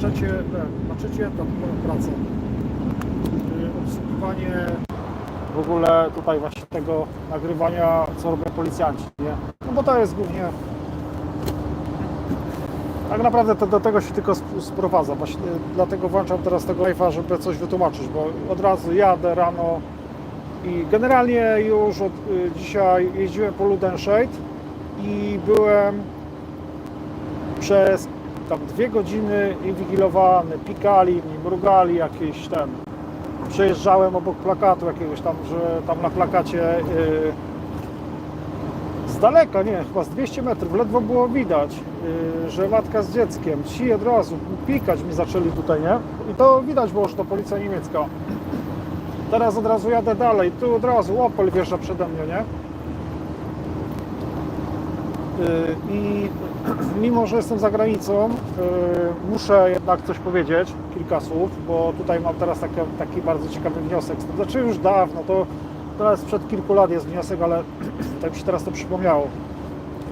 trzecie, e, na trzeci etap pracy. Obsługiwanie w ogóle tutaj właśnie tego nagrywania, co robią policjanci, nie? No bo to jest głównie tak naprawdę to do tego się tylko sp- sprowadza. Właśnie dlatego włączam teraz tego live'a, żeby coś wytłumaczyć, bo od razu jadę rano i generalnie już od y, dzisiaj jeździłem po Ludenshade i byłem przez tam dwie godziny inwigilowany, pikali mi, mrugali jakieś ten. Przejeżdżałem obok plakatu jakiegoś tam, że tam na plakacie y, z daleka, nie, chyba z 200 metrów, ledwo było widać, yy, że matka z dzieckiem, ci od razu pikać mi zaczęli tutaj, nie? I to widać było, że to policja niemiecka. Teraz od razu jadę dalej, tu od razu Opel wjeżdża przede mnie, nie? Yy, I mimo, że jestem za granicą, yy, muszę jednak coś powiedzieć, kilka słów, bo tutaj mam teraz taki, taki bardzo ciekawy wniosek. Znaczy już dawno, to teraz sprzed kilku lat jest wniosek, ale tak mi się teraz to przypomniało.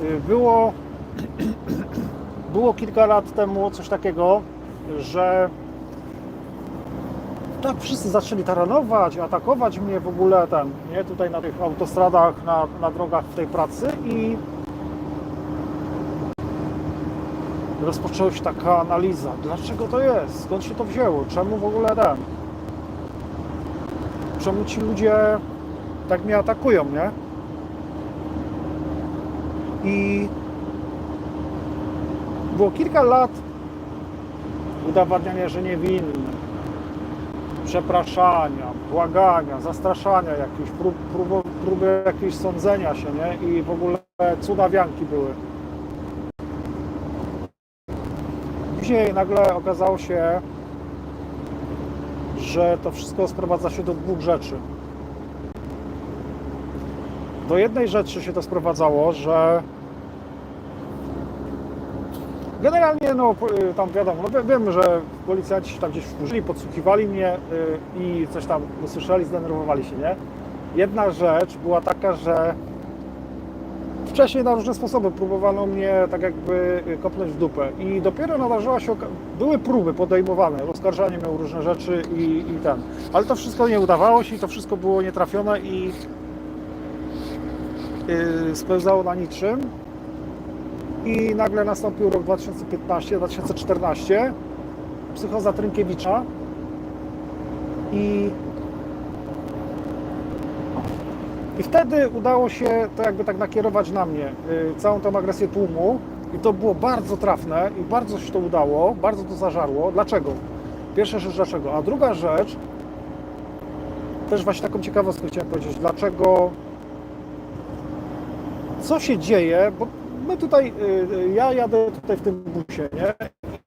Yy, Było, było kilka lat temu coś takiego, że tak wszyscy zaczęli taranować, atakować mnie w ogóle ten, nie, tutaj na tych autostradach, na, na drogach w tej pracy i rozpoczęła się taka analiza, dlaczego to jest, skąd się to wzięło, czemu w ogóle ten, czemu ci ludzie tak mnie atakują, nie? I było kilka lat udowadniania, że niewinny, przepraszania, błagania, zastraszania jakichś, prób, prób, próby jakiegoś sądzenia się, nie? I w ogóle cudawianki były. Później nagle okazało się, że to wszystko sprowadza się do dwóch rzeczy. Do jednej rzeczy się to sprowadzało, że generalnie, no y, tam wiadomo, no wie- wiem, że policjanci tam gdzieś wkurzyli, podsłuchiwali mnie y, i coś tam usłyszeli, zdenerwowali się, nie? Jedna rzecz była taka, że wcześniej na różne sposoby. Próbowano mnie tak jakby y, kopnąć w dupę. I dopiero nadarzyła się, były próby podejmowane, oskarżanie miał różne rzeczy i, i ten, ale to wszystko nie udawało się i to wszystko było nietrafione i yy, spełzało na niczym. I nagle nastąpił rok 2015-2014 psychoza Trynkiewicza. I i wtedy udało się to jakby tak nakierować na mnie, y, całą tą agresję tłumu i to było bardzo trafne i bardzo się to udało, bardzo to zażarło. Dlaczego? Pierwsza rzecz dlaczego, a druga rzecz też właśnie taką ciekawostkę chciałem powiedzieć, dlaczego co się dzieje, bo my tutaj, y, y, ja jadę tutaj w tym busie, nie?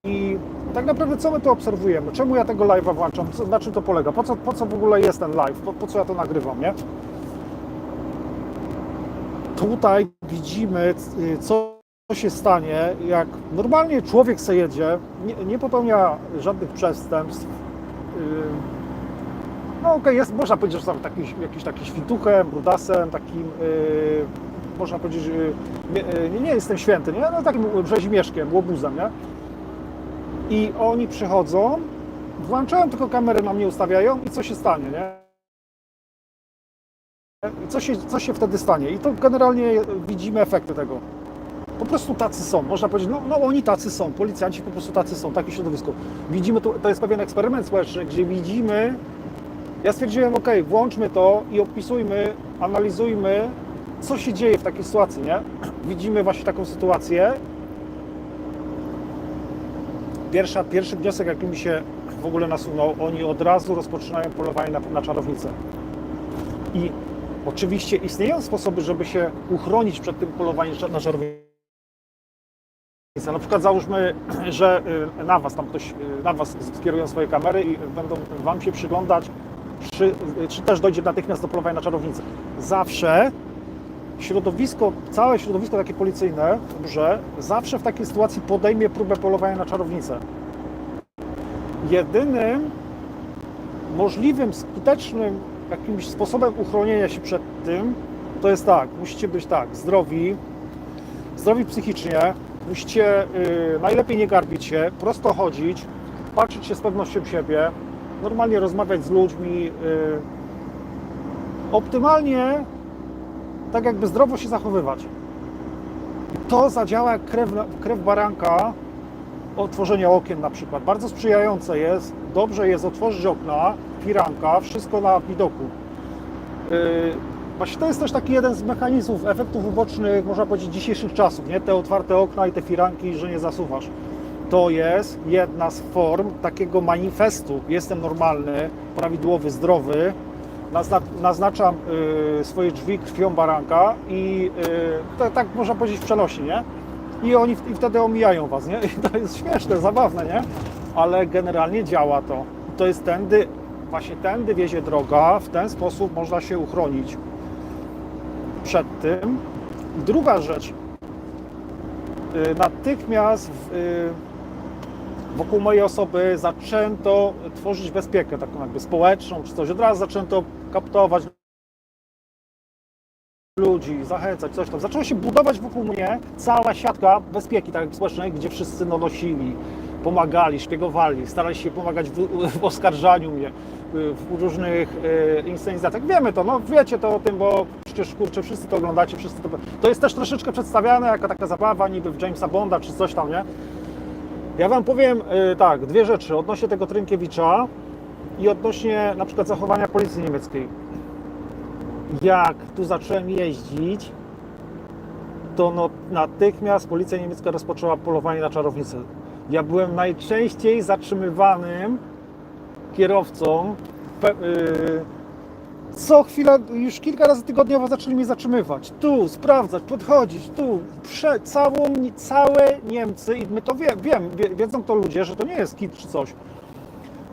I tak naprawdę co my tu obserwujemy? Czemu ja tego live'a włączam? Co, na czym to polega? Po co, po co w ogóle jest ten live? Po, po co ja to nagrywam, nie? Tutaj widzimy, y, co się stanie, jak normalnie człowiek se jedzie, nie, nie popełnia żadnych przestępstw. y, No okej, jest, można powiedzieć, że są taki, jakiś taki świntuchem, brudasem, takim, y, można powiedzieć, nie, nie, jestem święty, nie? No takim rzeźmieszkiem, łobuzem, nie? I oni przychodzą, włączają tylko kamerę na mnie ustawiają i co się stanie, nie? Co się, co się wtedy stanie? I to generalnie widzimy efekty tego. Po prostu tacy są. Można powiedzieć, no, no oni tacy są, policjanci po prostu tacy są, takie środowisko. Widzimy, to, to jest pewien eksperyment społeczny, gdzie widzimy, ja stwierdziłem, ok, włączmy to i opisujmy, analizujmy, co się dzieje w takiej sytuacji, nie? Widzimy właśnie taką sytuację. Pierwsza, pierwszy wniosek, jaki mi się w ogóle nasunął, oni od razu rozpoczynają polowanie na, na czarownicę. I oczywiście istnieją sposoby, żeby się uchronić przed tym polowaniem na czarownicę. Na przykład załóżmy, że y, na Was tam ktoś, y, na Was skierują swoje kamery i będą Wam się przyglądać, czy, y, czy też dojdzie natychmiast do polowania na czarownicę. Zawsze środowisko, całe środowisko takie policyjne, że zawsze w takiej sytuacji podejmie próbę polowania na czarownicę. Jedynym możliwym, skutecznym jakimś sposobem uchronienia się przed tym, to jest tak, musicie być tak, zdrowi, zdrowi psychicznie, musicie y, najlepiej nie garbić się, prosto chodzić, patrzeć się z pewnością siebie, normalnie rozmawiać z ludźmi, yy, optymalnie tak jakby zdrowo się zachowywać. To zadziała jak krew, krew baranka, otworzenie okien na przykład. Bardzo sprzyjające jest, dobrze jest otworzyć okna, firanka, wszystko na widoku. Yy, Właśnie to jest też taki jeden z mechanizmów, efektów ubocznych, można powiedzieć, dzisiejszych czasów, nie? Te otwarte okna i te firanki, że nie zasuwasz. To jest jedna z form takiego manifestu. Jestem normalny, prawidłowy, zdrowy. Nazna naznaczam y, swoje drzwi krwią baranka i y, tak można powiedzieć w przenośni, nie? I oni i wtedy omijają was, nie? I to jest śmieszne, zabawne, nie? Ale generalnie działa to. To jest tędy, właśnie tędy wiezie droga, w ten sposób można się uchronić przed tym. Druga rzecz. Y, Natychmiast y, wokół mojej osoby zaczęto tworzyć bezpiekę taką jakby społeczną czy coś. Od razu zaczęto kaptować ludzi, zachęcać, coś tam. Zaczęła się budować wokół mnie cała siatka bezpieki tak społecznej, gdzie wszyscy no, nosili, pomagali, szpiegowali, starali się pomagać w, w oskarżaniu mnie, w różnych y, inscenizacjach. Wiemy to, no wiecie to o tym, bo przecież kurczę, wszyscy to oglądacie, wszyscy to... To jest też troszeczkę przedstawiane jako taka zabawa niby w Jamesa Bonda czy coś tam, nie? Ja Wam powiem y, tak, dwie rzeczy odnośnie tego Trynkiewicza i odnośnie na przykład zachowania policji niemieckiej. Jak tu zacząłem jeździć, to no, natychmiast policja niemiecka rozpoczęła polowanie na czarownicę. Ja byłem najczęściej zatrzymywanym kierowcą. Y, co chwila, już kilka razy tygodniowo zaczęli mnie zatrzymywać. Tu, sprawdzać, podchodzić, tu, prze, całą, całe Niemcy i my to wie, wiem, wie, wiedzą to ludzie, że to nie jest kit czy coś.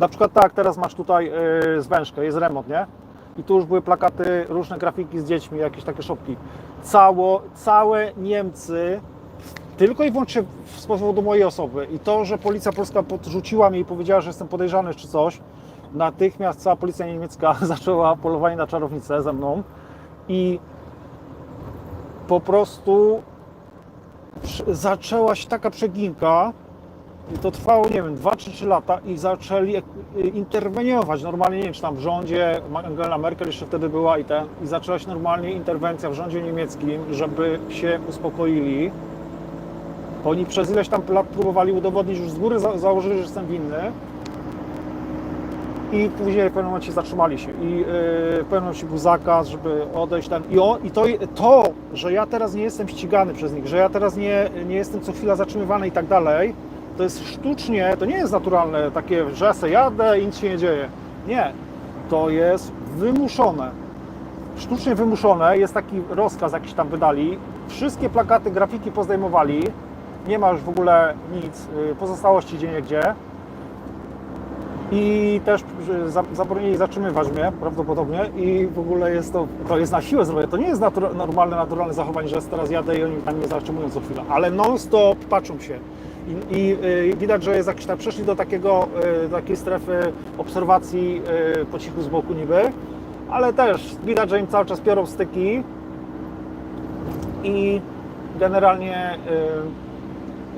Na przykład tak, teraz masz tutaj yy, zwężkę, jest remont, nie? I tu już były plakaty, różne grafiki z dziećmi, jakieś takie szopki. Cało, całe Niemcy, tylko i wyłącznie z powodu mojej osoby. I to, że policja polska podrzuciła mnie i powiedziała, że jestem podejrzany czy coś, natychmiast cała policja niemiecka zaczęła polowanie na czarownicę ze mną i po prostu zaczęła się taka przeginka i to trwało, nie wiem, 2 czy 3 lata i zaczęli y, interweniować normalnie, nie wiem, czy tam w rządzie, Angela Merkel jeszcze wtedy była i ten, i zaczęła się normalnie interwencja w rządzie niemieckim, żeby się uspokoili. Oni przez ileś tam lat próbowali udowodnić, już z góry za założyli, że jestem winny. I później w pewnym momencie zatrzymali się. I yy, w pewnym momencie był zakaz, żeby odejść tam. I, on, i to, to, że ja teraz nie jestem ścigany przez nich, że ja teraz nie, nie jestem co chwila zatrzymywany i tak dalej, to jest sztucznie, to nie jest naturalne, takie, że se jadę i nic się nie dzieje. Nie, to jest wymuszone. Sztucznie wymuszone, jest taki rozkaz jakiś tam wydali. Wszystkie plakaty, grafiki pozdejmowali. Nie ma już w ogóle nic, y, pozostałości gdzie nie gdzie. I też za- zabronili zatrzymywać mnie prawdopodobnie i w ogóle jest to, to jest na siłę zrobione. To nie jest natura- normalne, naturalne zachowanie, że teraz jadę i oni tam mnie zatrzymują co chwilę, ale non-stop patrzą się. I, i y, widać, że jest jakiś tam, przeszli do takiego, y, takiej strefy obserwacji y, po cichu z boku niby, ale też widać, że im cały czas piorą styki i generalnie y,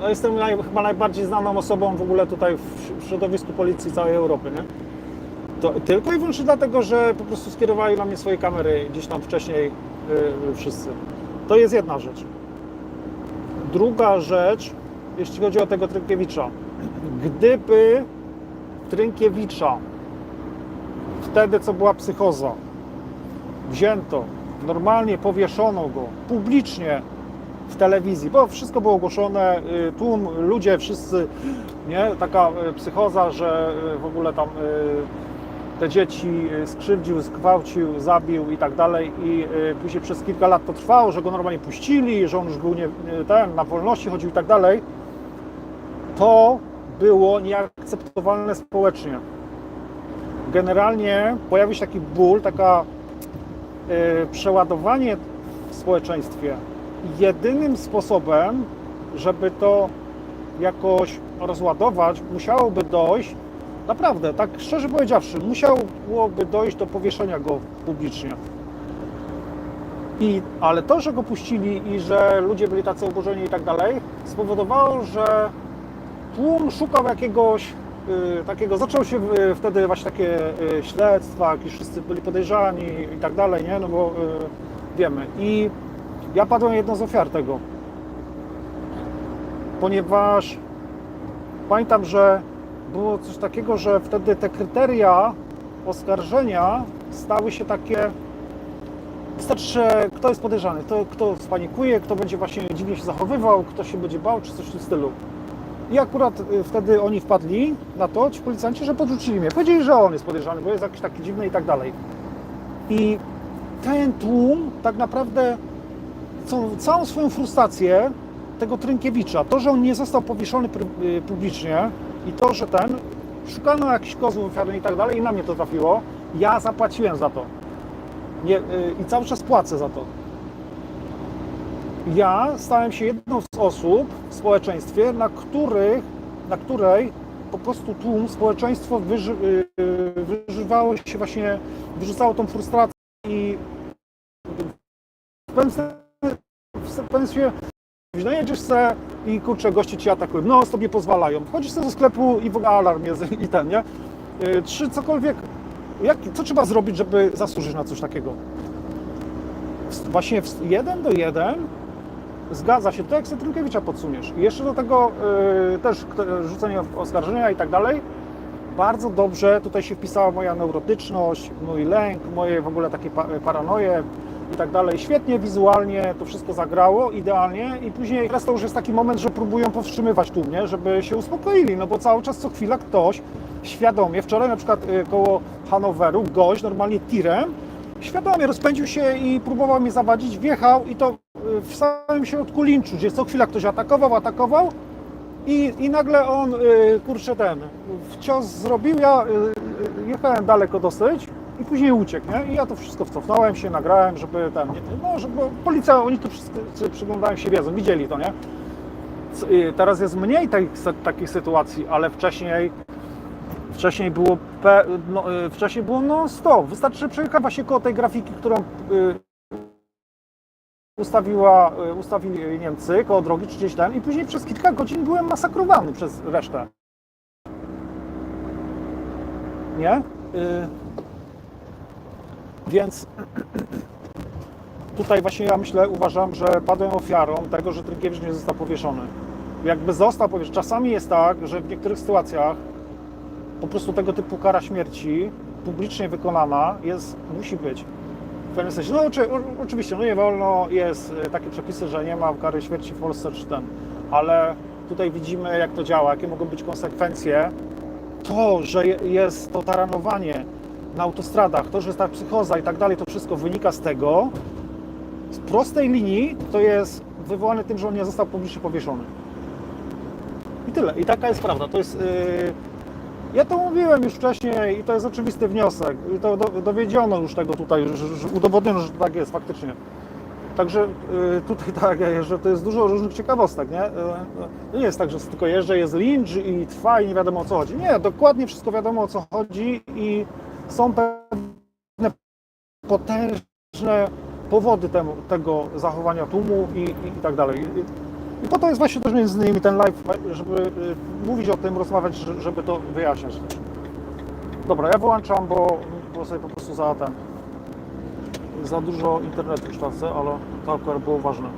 no jestem naj, chyba najbardziej znaną osobą w ogóle tutaj w środowisku policji całej Europy, nie? To tylko i wyłącznie dlatego, że po prostu skierowali na mnie swoje kamery gdzieś tam wcześniej y, wszyscy. To jest jedna rzecz. Druga rzecz, jeśli chodzi o tego Trynkiewicza. Gdyby Trynkiewicza wtedy, co była psychoza, wzięto, normalnie powieszono go publicznie w telewizji, bo wszystko było ogłoszone, y, tłum, ludzie, wszyscy, nie, taka y, psychoza, że y, w ogóle tam te dzieci skrzywdził, zgwałcił, zabił i tak dalej i później przez kilka lat to trwało, że go normalnie puścili, że on już był nie, ten, na wolności chodził i tak dalej, to było nieakceptowalne społecznie. Generalnie pojawił się taki ból, taka przeładowanie w społeczeństwie. Jedynym sposobem, żeby to jakoś rozładować, musiałoby dojść, naprawdę, tak szczerze powiedziawszy, musiałoby dojść do powieszenia go publicznie. I, ale to, że go puścili i że ludzie byli tacy oburzeni i tak dalej, spowodowało, że tłum szukał jakiegoś y, takiego, zaczęło się y, wtedy właśnie takie y, śledztwa, jakieś wszyscy byli podejrzani i tak dalej, nie? No bo y, wiemy. I ja padłem jedną z ofiar tego. Ponieważ pamiętam, że było coś takiego, że wtedy te kryteria oskarżenia stały się takie. Wystarczy, kto jest podejrzany, to kto spanikuje, kto będzie właśnie dziwnie się zachowywał, kto się będzie bał, czy coś w tym stylu. I akurat y, wtedy oni wpadli na to, ci policjanci, że podrzucili mnie. Powiedzieli, że on jest podejrzany, bo jest jakiś taki dziwny i tak dalej. I ten tłum tak naprawdę całą, swoją frustrację tego Trynkiewicza, to, że on nie został powieszony y, publicznie i to, że ten, szukano jakichś kozłów ofiarnych i tak dalej i na mnie to trafiło, ja zapłaciłem za to. Nie, y, I cały czas płacę za to. Ja stałem się jedną z osób w społeczeństwie, na, których, na której po prostu tłum, społeczeństwo wyży, y, wyżywało się właśnie, wyrzucało tą frustrację i w pewnym sensie, pewnym sensie no jedziesz se i kurczę, goście ci atakują, no sobie pozwalają. Wchodzisz sobie do sklepu i w ogóle alarm jest i ten, nie? Y, Czy cokolwiek, jak, co trzeba zrobić, żeby zasłużyć na coś takiego? Właśnie w- jeden do jeden zgadza się, to jak sobie Trynkiewicza podsuniesz. I jeszcze do tego y, też rzucenie oskarżenia i tak dalej. Bardzo dobrze tutaj się wpisała moja neurotyczność, mój lęk, moje w ogóle takie pa- paranoje i tak dalej. Świetnie wizualnie to wszystko zagrało, idealnie i później teraz to już jest taki moment, że próbują powstrzymywać tłum, nie? żeby się uspokoili, no bo cały czas co chwila ktoś świadomie, wczoraj na przykład y, koło Hanoweru gość normalnie tirem świadomie rozpędził się i próbował mnie zawadzić, wjechał i to y, w samym środku linczu, gdzie co chwila ktoś atakował, atakował i, i nagle on, y, kurczę ten, w cios zrobił, ja jechałem daleko dosyć i później uciekł, nie? I ja to wszystko wcofnąłem się, nagrałem, żeby ten, nie, no, żeby, policja, oni to wszystko, czy przyglądają się, wiedzą, widzieli to, nie? Y, Teraz jest mniej tej, takich sytuacji, ale wcześniej Wcześniej było, no, y, wcześniej było non stop. Wystarczy przejechać właśnie koło tej grafiki, którą y, ustawiła, ustawili Niemcy koło drogi, czy gdzieś tam i później przez kilka godzin byłem masakrowany przez resztę. Nie? Więc tutaj właśnie ja myślę, uważam, że padłem ofiarą tego, że Trynkiewicz nie został powieszony. Jakby został powieszony. Czasami jest tak, że w niektórych sytuacjach po prostu tego typu kara śmierci publicznie wykonana jest, musi być. W pewnym sensie, no oczywiście, no nie wolno, jest e, takie przepisy, że nie ma kary śmierci w Polsce czy ten, ale tutaj widzimy jak to działa, jakie mogą być konsekwencje. To, że je- jest to taranowanie na autostradach, to, że jest ta psychoza i tak dalej, to wszystko wynika z tego, z prostej linii, to jest wywołane tym, że on nie został publicznie powieszony. I tyle. I taka jest prawda. To jest... Yy, ja to mówiłem już wcześniej i to jest oczywisty wniosek. I to do, dowiedziono już tego tutaj, że, że udowodniono, że tak jest faktycznie. Także y, tutaj tak, że to jest dużo różnych ciekawostek, nie? Y, nie jest tak, że tylko jeżdżę, jest lincz i trwa i nie wiadomo o co chodzi. Nie, dokładnie wszystko wiadomo o co chodzi i są pewne potężne powody temu, tego zachowania tłumu i, i, i tak dalej. I, po to jest właśnie też między innymi ten live, żeby y, mówić o tym, rozmawiać, że- żeby to wyjaśniać. Dobra, ja wyłączam, bo, bo sobie po prostu za ten za dużo internetu tracę, ale to akurat było ważne.